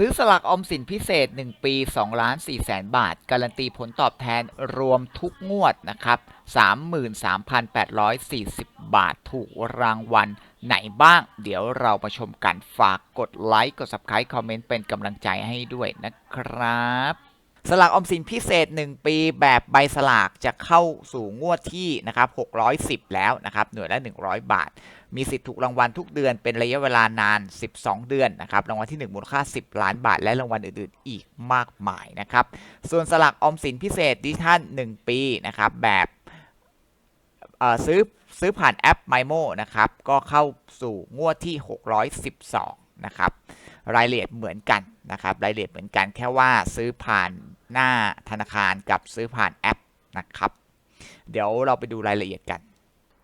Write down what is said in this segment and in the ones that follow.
ซื้อสลากออมสินพิเศษ 1 ปี 2 ล้าน4แสนบาท การันตีผลตอบแทนรวมทุกงวดนะครับ 33,840 บาทถูกรางวัลไหนบ้าง เดี๋ยวเรามาชมกันฝากกดไลค์ กด Subscribe คอมเมนต์เป็นกำลังใจให้ด้วยนะครับ สลากออมสินพิเศษ 1 ปีแบบใบสลากจะเข้าสู่งวดที่นะครับ610 แล้วนะครับหน่วยละ 100 บาท มีสิทธิ์ถูกรางวัลทุกเดือนเป็นระยะเวลานาน 12 เดือนนะครับรางวัลที่ 1 มูลค่า 10 ล้านบาท และรางวัลอื่นๆ อีกมากมายนะครับส่วนสลากออมสินพิเศษดิจิทัล1 ปีนะครับแบบเอ่อซื้อซื้อผ่านแอป MyMo นะครับก็เข้าสู่งวดที่ 612 นะครับรายละเอียดเหมือนกันนะครับรายละเอียดเหมือนกันแค่ว่าซื้อผ่าน หน้าธนาคารกับซื้อผ่านแอปนะครับ เดี๋ยวเราไปดูรายละเอียดกัน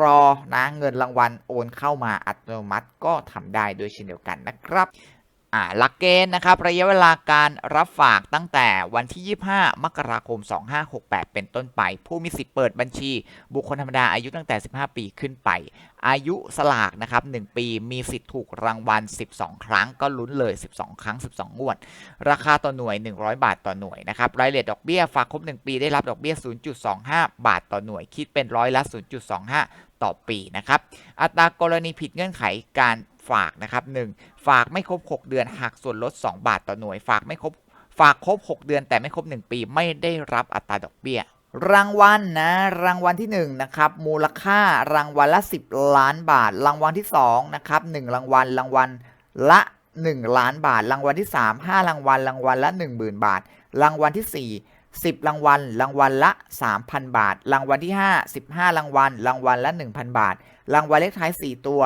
รอนะเงินรางวัลโอนเข้ามาอัตโนมัติก็ทำได้ด้วยเช่นเดียวกันนะครับ อ่าหลักเกณฑ์นะครับระยะเวลาการรับฝากตั้งแต่วันที่ 25 มกราคม 2568 เป็นต้นไป ผู้มีสิทธิ์เปิดบัญชี บุคคลธรรมดาอายุตั้งแต่ 15 ปีขึ้นไป อายุสลากนะครับ 1 ปีมีสิทธิ์ถูกรางวัล 12 ครั้งก็ลุ้นเลย 12 ครั้ง 12 งวด ราคาต่อหน่วย 100 บาทต่อหน่วยนะครับรายละเอียดดอกเบี้ยฝากครบ 1 ปีได้รับดอกเบี้ย 0.25 บาทต่อหน่วย คิดเป็นร้อยละ 0.25 ต่อปีนะครับอัตรากรณีผิดเงื่อนไขการ ฝากนะครับ 1. ฝากไม่ครบ 6 เดือนหักส่วนลด 2 บาทต่อหน่วย ฝากไม่ครบฝากครบ 6 เดือนแต่ไม่ครบ 1 ปีไม่ได้รับอัตราดอกเบี้ยรางวัลนะรางวัลที่1นะครับมูลค่ารางวัลละ 10 ล้านบาท รางวัลที่2นะครับ1รางวัลรางวัลละ 1 ล้านบาท รางวัลที่ 3 5 รางวัลรางวัลละ 10,000 บาท รางวัลที่ 4 10 รางวัลรางวัลละ 3,000 บาท รางวัลที่ 5 15 รางวัลรางวัลละ 1,000 บาท รางวัลเลขท้าย 4 ตัว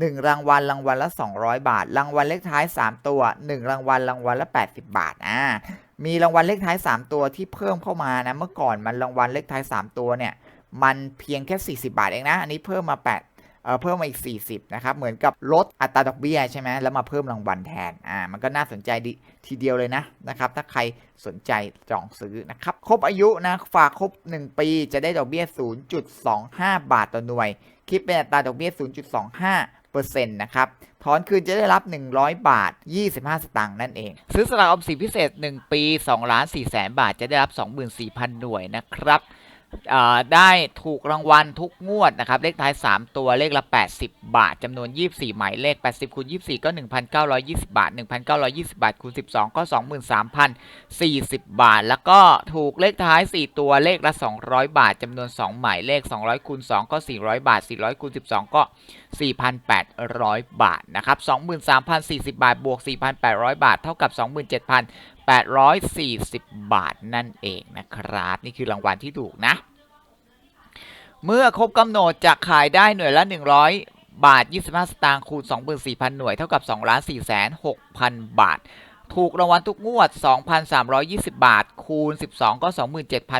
1 รางวัลรางวัลละ 200 บาท รางวัลเลขท้าย 3 ตัว 1 รางวัลรางวัลละ 80 บาทอ่ามีรางวัลเลขท้าย 3 ตัวที่เพิ่มเข้ามานะเมื่อก่อนมันรางวัลเลขท้าย 3 ตัวเนี่ยมันเพียงแค่ 40 บาทเองนะ อันนี้เพิ่มมา 8เออเพิ่มมาอีก 40 นะครับ เหมือนกับลดอัตราดอกเบี้ยใช่ไหมแล้วมาเพิ่มรางวัลแทน อ่า มันก็น่าสนใจดีทีเดียวเลยนะนะครับ ถ้าใครสนใจจองซื้อนะครับ ครบอายุนะ ฝากครบ 1 ปีจะได้ดอกเบี้ย 0.25 บาทต่อหน่วย คิดเป็นอัตราดอกเบี้ย 0.25 เปอร์เซ็นต์นะครับ ถอนคืนจะได้รับ 100 บาท 25 สตางค์นั่นเอง ซื้อสลากออมสินพิเศษ 1 ปี2ล้าน4แสนบาทจะได้รับ 24,000 หน่วยนะครับ ได้ถูกรางวัลทุกงวดนะครับ เลขท้าย 3 ตัวเลขละ 80 บาทจำนวน 24 หมายเลข 80คูณ24 ก็ 1,920 บาท 1,920 บาทคูณ12 ก็ 23,040 บาท แล้วก็ถูกเลขท้าย 4 ตัวเลขละ 200 บาทจำนวน 2 หมายเลข 200คูณ2ก็ 400 บาท 400คูณ12 ก็ 4,800 บาทนะครับ23,040 บาทบวก 4,800 บาท เท่ากับ 27,000 840 บาทนั่นเองนะครับ นี่คือรางวัลที่ถูกนะ เมื่อครบกำหนดจะขายได้หน่วยละ 100 บาท 25 สตางค์คูณ 24,000 หน่วยเท่ากับ 2 4 6 0 0 0 บาท ถูกรางวัลทุกงวด 2,320 บาท คูณ 12 ก็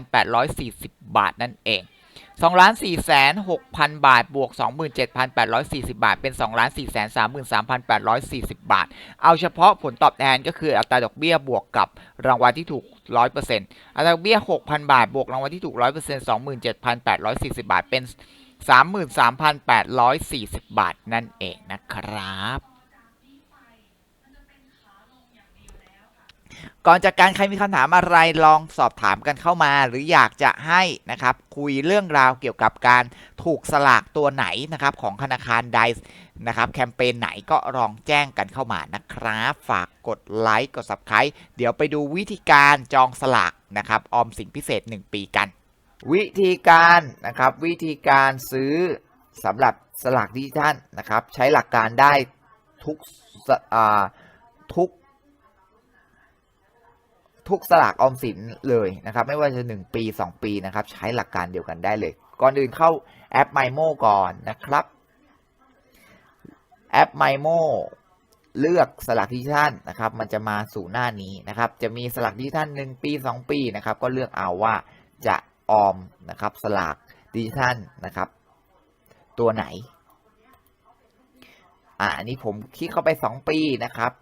27,840 บาทนั่นเอง 2ล้าน4แสน6 0 0 0 บาท บวก 27,840 บาท เป็น2ล้าน4แสน3 3 840 บาท เอาเฉพาะผลตอบแทนก็คืออัตราดอกเบี้ยบวกกับรางวัลที่ถูก 100%อัตราดอกเบี้ย 6,000 บาท บวกรางวัลที่ถูก 100% 27,840 บาท เป็น 33,840 บาทนั่นเองนะครับ ก่อนจากการใครมีคำถามอะไรลองสอบถามกันเข้ามา หรืออยากจะให้นะครับคุยเรื่องราวเกี่ยวกับการถูกสลากตัวไหนนะครับของธนาคารใดนะครับแคมเปญไหนก็ลองแจ้งกันเข้ามานะครับ ฝากกดไลค์กด Subscribe เดี๋ยวไปดูวิธีการจองสลากนะครับออมสินพิเศษ 1 ปีกัน วิธีการนะครับวิธีการซื้อสำหรับสลากดิจิทัลนะครับใช้หลักการได้ทุกทุก ทุกสลากออมสินเลยนะครับ ไม่ว่าจะ 1 ปี 2 ปีนะครับ ใช้หลักการเดียวกันได้เลย ก่อนอื่นเข้าแอป MyMo ก่อนนะครับแอป MyMo เลือกสลากดิจิทัลนะครับ มันจะมาสู่หน้านี้นะครับ จะมีสลากดิจิทัลหนึ่งปี 2 ปีนะครับ ก็เลือกเอาว่าจะออมนะครับสลากดิจิทัลนะครับ ตัวไหนอ่าอันนี้ผมคลิกเข้าไป 2 ปีนะครับ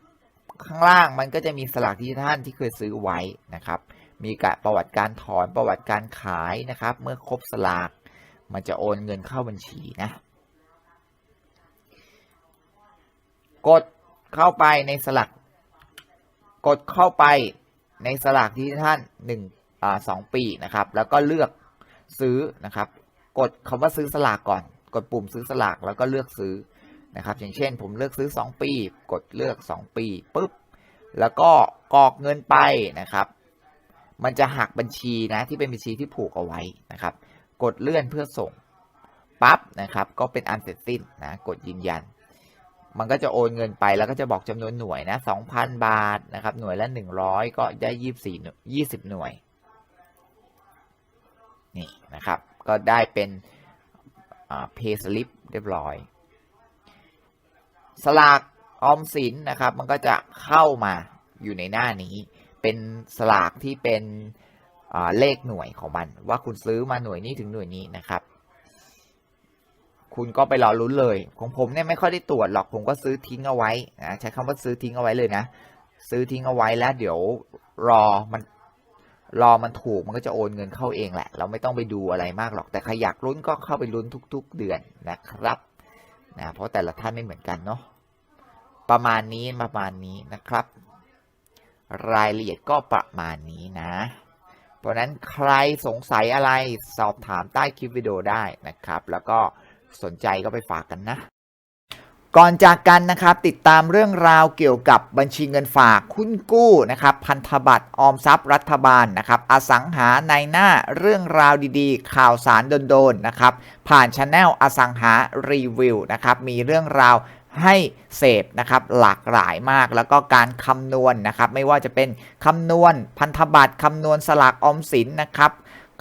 ข้างล่างมันก็จะมีสลากดิจิทัลที่เคยซื้อไว้นะครับ มีกะประวัติการถอนประวัติการขายนะครับ เมื่อครบสลาก มันจะโอนเงินเข้าบัญชีนะ กดเข้าไปในสลัก กดเข้าไปในสลากดิจิทัลหนึ่งอ่าสองปีนะครับ แล้วก็เลือกซื้อนะครับ กดคำว่าซื้อสลากก่อน กดปุ่มซื้อสลากแล้วก็เลือกซื้อ นะครับ อย่างเช่น ผมเลือกซื้อ 2 ปี กดเลือก 2 ปีปุ๊บ แล้วก็กรอกเงินไปนะครับ มันจะหักบัญชีนะที่เป็นบัญชีที่ผูกเอาไว้นะครับ กดเลื่อนเพื่อส่งปั๊บนะครับ ก็เป็นอันเสร็จสิ้นนะกดยืนยัน มันก็จะโอนเงินไปแล้วก็จะบอกจำนวนหน่วยนะ2,000บาทนะครับ หน่วยละ100ก็ได้24หน่วย20หน่วย นี่นะครับ ก็ได้เป็นเพย์สลิปเรียบร้อย สลากออมสินนะครับ มันก็จะเข้ามาอยู่ในหน้านี้ เป็นสลากที่เป็นเลขหน่วยของมัน ว่าคุณซื้อมาหน่วยนี้ถึงหน่วยนี้นะครับ คุณก็ไปรอลุ้นเลย ของผมเนี่ยไม่ค่อยได้ตรวจหรอกผมก็ซื้อทิ้งเอาไว้นะใช้คำว่าซื้อทิ้งเอาไว้เลยนะ ซื้อทิ้งเอาไว้แล้วเดี๋ยวรอมันรอมันถูกมันก็จะโอนเงินเข้าเองแหละ เราไม่ต้องไปดูอะไรมากหรอก แต่ใครอยากลุ้นก็เข้าไปลุ้นทุก ๆ เดือนนะครับนะเพราะแต่ละท่านไม่เหมือนกันเนาะ ประมาณนี้ประมาณนี้นะครับ รายละเอียดก็ประมาณนี้นะ เพราะนั้นใครสงสัยอะไรสอบถามใต้คลิปวิดีโอได้นะครับ แล้วก็สนใจก็ไปฝากกันนะ ก่อนจากกันนะครับ ติดตามเรื่องราวเกี่ยวกับบัญชีเงินฝากคุ้นกู้นะครับ พันธบัตรออมทรัพย์รัฐบาลนะครับอสังหาในหน้าเรื่องราวดีๆ ข่าวสารโดนๆนะครับ ผ่านช anel อสังหารีวิวนะครับ มีเรื่องราว ให้เสพนะครับหลากหลายมากแล้วก็การคำนวณนะครับ ไม่ว่าจะเป็นคำนวณพันธบัตรคำนวณสลากออมสินนะครับ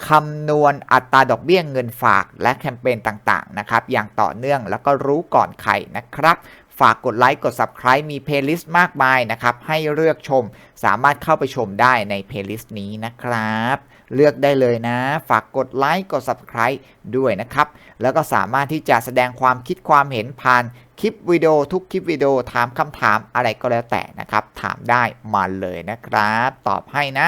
คำนวณอัตราดอกเบี้ยเงินฝากและแคมเปญต่างๆนะครับอย่างต่อเนื่องแล้วก็รู้ก่อนใครนะครับ ฝากกดไลค์กด Subscribe มีเพลย์ลิสต์มากมายนะครับ ให้เลือกชมสามารถเข้าไปชมได้ในเพลย์ลิสต์นี้นะครับ เลือกได้เลยนะ ฝากกดไลค์กด Subscribe ด้วยนะครับ แล้วก็สามารถที่จะแสดงความคิดความเห็นผ่านคลิปวิดีโอทุกคลิปวิดีโอถามคำถามอะไรก็แล้วแต่นะครับ ถามได้มาเลยนะครับ ตอบให้นะ